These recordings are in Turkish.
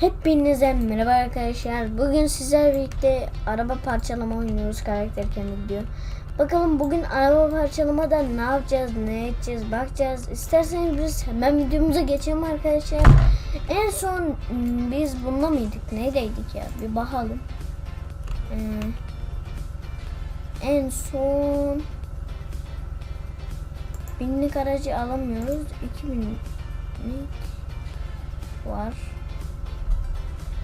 Hepinize merhaba arkadaşlar. Bugün sizlerle birlikte araba parçalama oynuyoruz karakter kendi diyor. Bakalım bugün araba parçalamada ne yapacağız, ne edeceğiz, bakacağız. İsterseniz biz hemen videomuza geçelim arkadaşlar. En son hmm, biz bunda mıydık? Neydeydik ya? Bir bakalım. Ee, en son binlik aracı alamıyoruz. 2000 var.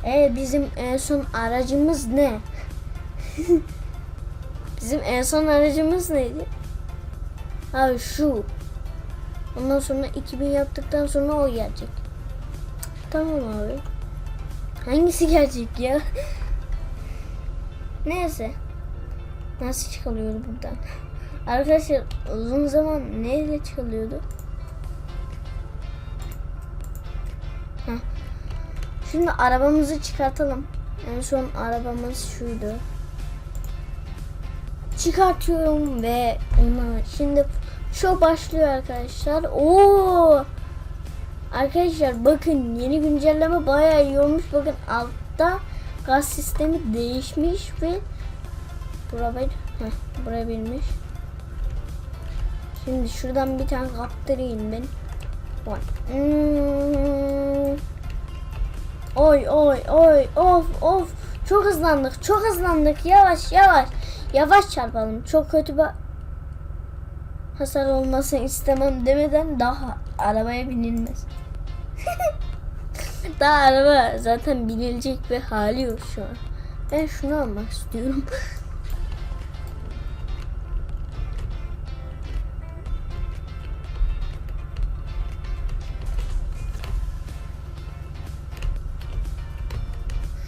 E bizim en son aracımız ne? bizim en son aracımız neydi? Abi şu. Ondan sonra 2000 yaptıktan sonra o gelecek. Tamam abi. Hangisi gelecek ya? Neyse. Nasıl çıkılıyordu buradan? Arkadaşlar uzun zaman neyle çıkılıyordu? Heh. Şimdi arabamızı çıkartalım. En son arabamız şuydu. Çıkartıyorum ve ona şimdi şu başlıyor arkadaşlar. Oo! Arkadaşlar bakın yeni güncelleme bayağı iyi olmuş. Bakın altta gaz sistemi değişmiş ve buraya buraya binmiş. Şimdi şuradan bir tane kaptırayım ben. Vay. Hmm. Oy oy oy of of çok hızlandık çok hızlandık yavaş yavaş yavaş çarpalım çok kötü bir hasar olmasını istemem demeden daha arabaya binilmez. daha araba zaten binilecek bir hali yok şu an. Ben şunu almak istiyorum.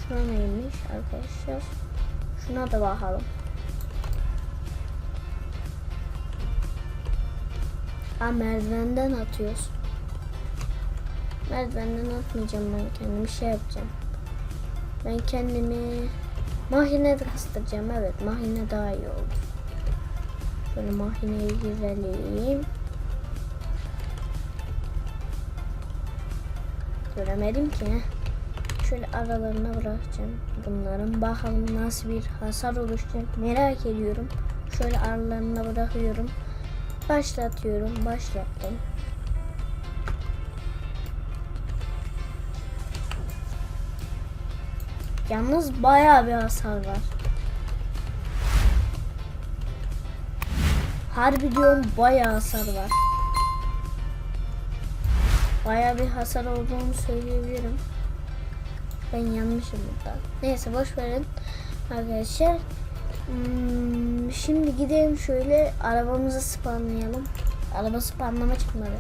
Şuna neymiş arkadaşlar? Şuna da bakalım. Ha merdivenden atıyoruz. Merdivenden atmayacağım ben kendimi şey yapacağım. Ben kendimi makinede kastıracağım. Evet mahine daha iyi oldu. Şöyle makineye girelim. Göremedim ki. Şöyle aralarına bırakacağım bunların. Bakalım nasıl bir hasar oluşacak merak ediyorum. Şöyle aralarına bırakıyorum. Başlatıyorum. Başlattım. Yalnız bayağı bir hasar var. Harbi diyorum bayağı hasar var. Bayağı bir hasar olduğunu söyleyebilirim. Ben yanmışım burada. Neyse boş verin arkadaşlar. Hmm, şimdi gidelim şöyle arabamızı spawnlayalım. Araba spawnlama çıkmadı.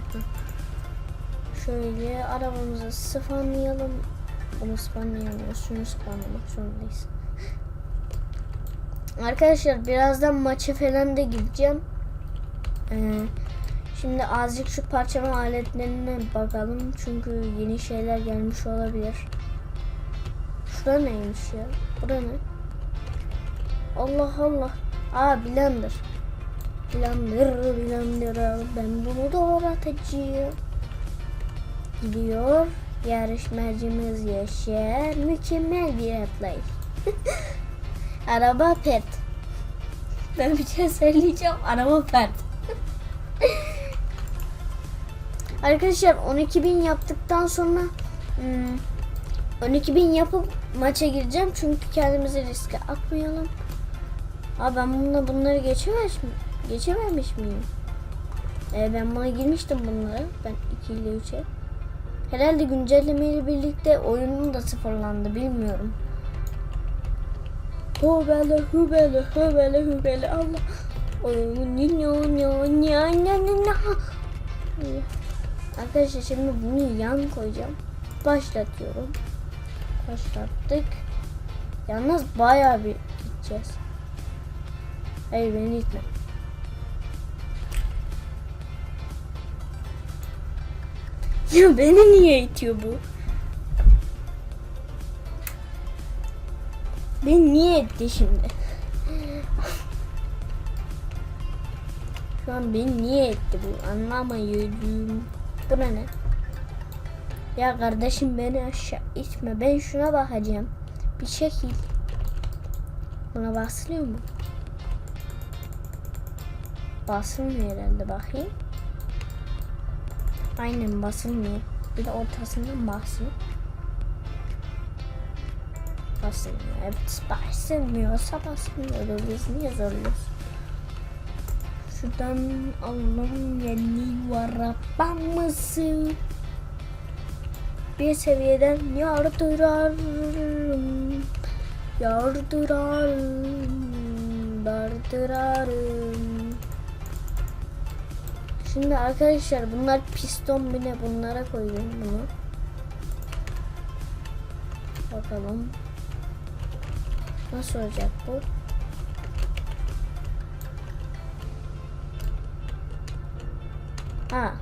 Şöyle arabamızı spawnlayalım. Bunu spawnlayamıyoruz. Şunu spawnlamak zorundayız. Arkadaşlar birazdan maça falan da gideceğim. Ee, şimdi azıcık şu parçalama aletlerine bakalım. Çünkü yeni şeyler gelmiş olabilir. Şura neymiş ya? Bura ne? Allah Allah. Aa blender. Blender, blender. Ben bunu doğratacağım. Gidiyor. Yarışmacımız Yaşar. Mükemmel bir atlayış. Araba pet. Ben bir şey söyleyeceğim. Araba pet. Arkadaşlar 12.000 yaptıktan sonra hmm, 12.000 yapıp maça gireceğim çünkü kendimizi riske atmayalım. Aa ben bununla bunları geçemez mi? Geçememiş miyim? Ee, ben buna girmiştim bunları. Ben 2 ile 3'e. Herhalde güncellemeyle birlikte oyunun da sıfırlandı bilmiyorum. Hubele hubele hubele hubele Allah. Arkadaşlar şimdi bunu yan koyacağım. Başlatıyorum. Başlattık. Yalnız bayağı bir gideceğiz. Hayır beni itme. Ya beni niye itiyor bu? Beni niye etti şimdi? Şu an beni niye etti bu? Anlamayıyorum. Bu ne? Ya kardeşim beni aşağı itme. Ben şuna bakacağım. Bir şekil. Buna basılıyor mu? Basılmıyor herhalde bakayım. Aynen basılmıyor. Bir de ortasından basıyor. Basılmıyor. Evet basılmıyorsa basılmıyor. Biz niye zorluyoruz? Şuradan alalım yeni arabamızı. Bir seviyeden yardırarım. Yardırarım. Yardırarım. Şimdi arkadaşlar bunlar piston bile bunlara koyuyorum bunu. Bakalım. Nasıl olacak bu? Ha.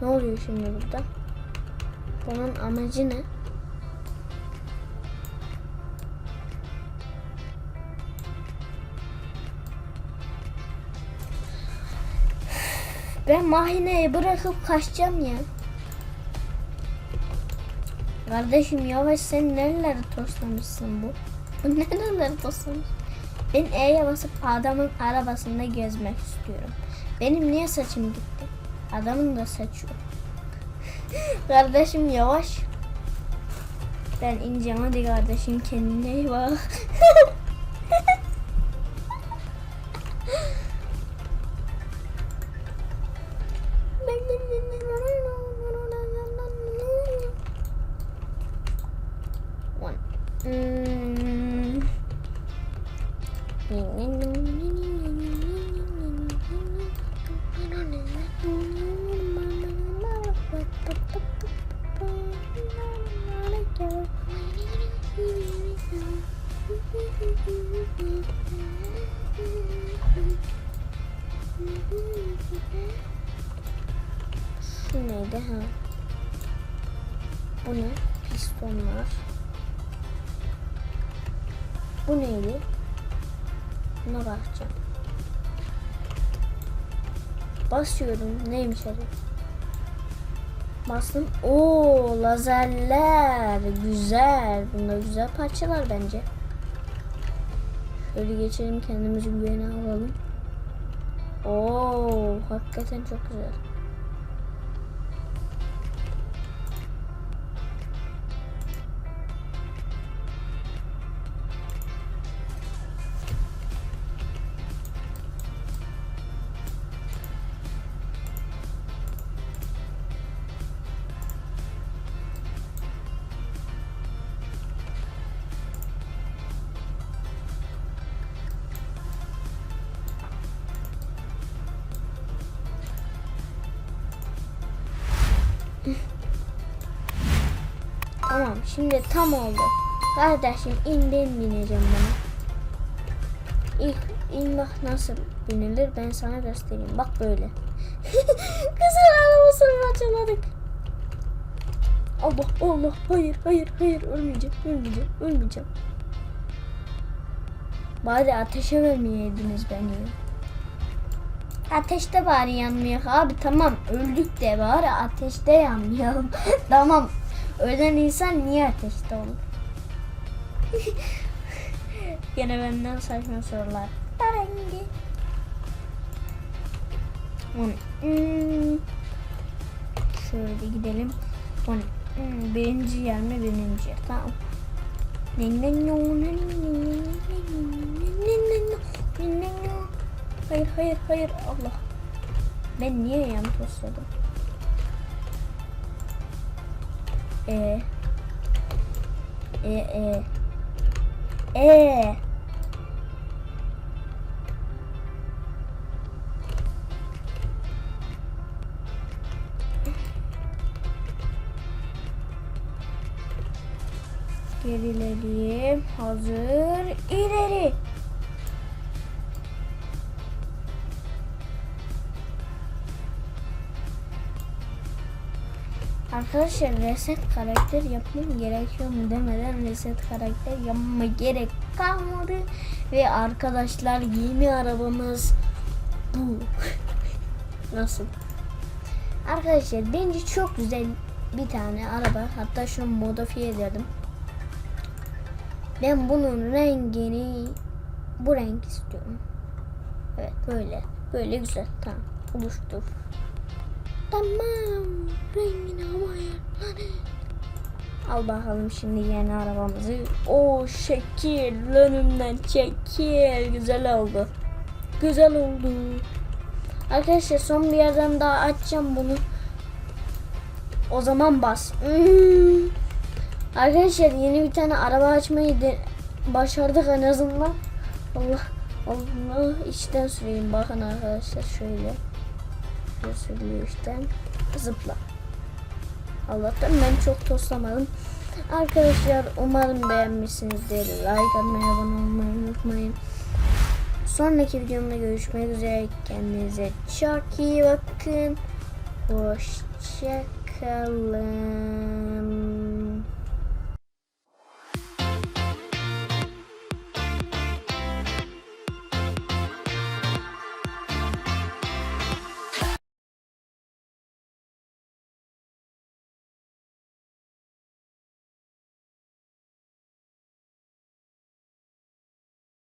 Ne oluyor şimdi burada? Bunun amacı ne? Ben mahineyi bırakıp kaçacağım ya. Kardeşim yavaş sen nereleri toslamışsın bu? Bu nereleri toslamış? Ben E'ye basıp adamın arabasında gezmek istiyorum. Benim niye saçım gitti? Adamın da saçı yok. Kardeşim yavaş. Ben ineceğim hadi kardeşim kendine iyi bak. Şu neydi ha? Bu ne? Pistonlar. Bu neydi? Buna bakacağım. Basıyorum. Neymiş hadi. Bastım. Oo lazerler. Güzel. Bunlar güzel parçalar bence. Şöyle geçelim kendimizi güvene alalım. Oo hakikaten çok güzel. Tamam şimdi tam oldu. Kardeşim in ben bineceğim bana. İlk in bak nasıl binilir ben sana göstereyim. Bak böyle. Kızın arabasını parçaladık. Allah Allah hayır hayır hayır ölmeyeceğim ölmeyeceğim ölmeyeceğim. Bari ateşe vermeyeydiniz beni. Ateşte bari yanmıyor abi tamam öldük de bari ateşte yanmayalım. tamam ölen insan niye ateşte olur? Gene benden saçma sorular. Tarengi. Hmm. Şöyle gidelim. On. Hmm. Birinci yer mi birinci yer. Tamam. Hayır hayır hayır Allah. Ben niye yan tosladım? E. E e. E. Geriledim. Hazır. ileri. Arkadaşlar reset karakter yapmam gerekiyor mu demeden reset karakter yapmama gerek kalmadı. Ve arkadaşlar yeni arabamız bu. Nasıl? Arkadaşlar bence çok güzel bir tane araba. Hatta şunu modifiye ederdim. Ben bunun rengini bu renk istiyorum. Evet böyle. Böyle güzel. Tamam. Oluştur. Tamam. Rengini ama. Al bakalım şimdi yeni arabamızı. O şekil önümden çekil. Güzel oldu. Güzel oldu. Arkadaşlar son bir yerden daha açacağım bunu. O zaman bas. Hmm. Arkadaşlar yeni bir tane araba açmayı de başardık en azından. Allah Allah içten süreyim bakın arkadaşlar şöyle. Sürüyor içten. Zıpla. Allah'tan ben çok toslamadım. Arkadaşlar umarım beğenmişsinizdir. Like atmayı, abone olmayı unutmayın. Sonraki videomda görüşmek üzere. Kendinize çok iyi bakın. Hoşçakalın.